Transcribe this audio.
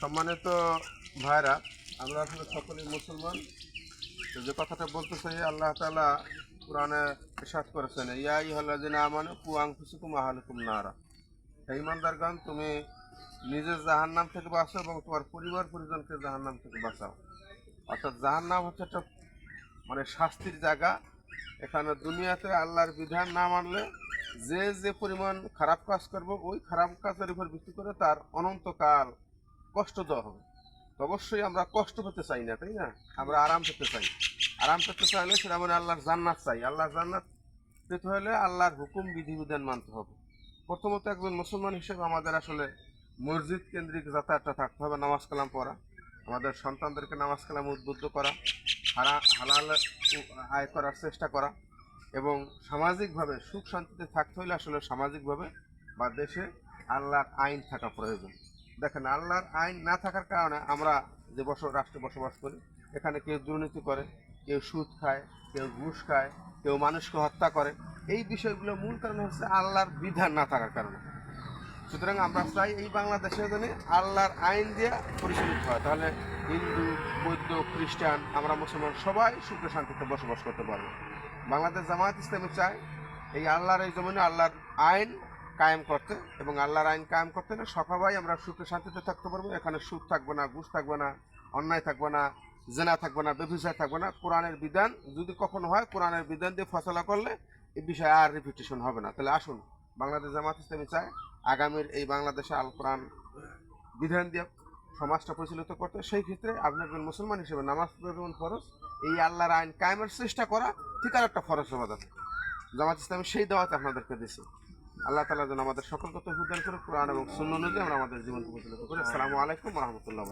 সম্মানিত ভাইরা, আমরা আসলে সকলেই মুসলমান। যে কথাটা বলতে চাই, আল্লাহ তালা কোরআনে ইরশাদ করেছেন, ইয়া ইহাল্লাযিনা আমানু কু আনফুসাকুম ওয়া আহলিকুম নারা। ইমানদারগণ তুমি নিজের জাহান্নাম থেকে বাঁচো এবং তোমার পরিবার পরিজনকে জাহান্নাম থেকে বাঁচাও। অর্থাৎ জাহান্নাম হচ্ছে একটা মানে শাস্তির জায়গা। এখানে দুনিয়াতে আল্লাহর বিধান না মানলে যে যে পরিমাণ খারাপ কাজ করব, ওই খারাপ কাজের উপর ভিত্তি করে তার অনন্তকাল কষ্ট দেওয়া হবে। তো অবশ্যই আমরা কষ্ট পেতে চাই না, তাই না? আমরা আরাম পেতে চাই। আরাম পেতে চাইলে সেটা মানে আল্লাহর জান্নাত চাই। আল্লাহর জান্নাত পেতে হলে আল্লাহর হুকুম বিধিবিধান মানতে হবে। প্রথমত একজন মুসলমান হিসেবে আমাদের আসলে মসজিদ কেন্দ্রিক যাতায়াতটা থাকতে হবে, নামাজ কালাম পড়া। আমাদের সন্তানদেরকে নামাজ কালাম উদ্বুদ্ধ করা, হারা, হালাল আয় করার চেষ্টা করা এবং সামাজিকভাবে সুখ শান্তিতে থাকতে হলে আসলে সামাজিকভাবে বা দেশে আল্লাহর আইন থাকা প্রয়োজন। দেখেন, আল্লাহর আইন না থাকার কারণে আমরা যে বস, রাষ্ট্রে বসবাস করি, এখানে কেউ দুর্নীতি করে, কেউ সুদ খায়, কেউ ঘুষ খায়, কেউ মানুষকে হত্যা করে, এই বিষয়গুলো মূল কারণ হচ্ছে আল্লাহর বিধান না থাকার কারণে। সুতরাং আমরা চাই এই বাংলাদেশে যেন আল্লাহর আইন দিয়ে পরিচালিত হয়। তাহলে হিন্দু, বৌদ্ধ, খ্রিস্টান, আমরা মুসলমান সবাই সুখে শান্তিতে বসবাস করতে পারব। বাংলাদেশ জামায়াত ইসলামী চায় এই আল্লাহর এই জমিনে আল্লাহর আইন কায়েম করতে এবং আল্লাহর আইন কায়েম করতে হলে সবাই আমরা সুখে শান্তিতে থাকতে পারব এখানে সুখ থাকবে না, ঘুষ থাকবে না, অন্যায় থাকবে না, জেনা থাকবে না বেভিসায় থাকবে না। কোরআনের বিধান যদি কখনো হয়, কোরআনের বিধান দিয়ে ফসলা করলে এই বিষয়ে আর রিপিটেশন হবে না। তাহলে আসুন, বাংলাদেশ জামাত ইসলামী চায় আগামীর এই বাংলাদেশে আল কোরআন বিধান দিয়ে সমাজটা পরিচালিত করতে। সেই ক্ষেত্রে আপনি একজন মুসলমান হিসেবে নামাজ পড়া যেমন ফরজ, এই আল্লাহর আইন কায়েমের চেষ্টা করা ঠিক আর একটা ফরজ সমাধান জামাত ইসলামী সেই দাওয়াতে আপনাদেরকে দিছে আল্লাহ তালা যেন আমাদের সকল কথা উদ্ধার করে কোরআন এবং শূন্য অনুযায়ী আমরা আমাদের জীবনকে প্রচলিত করি, আসসালামু আলাইকুম রহমতুল্লাহ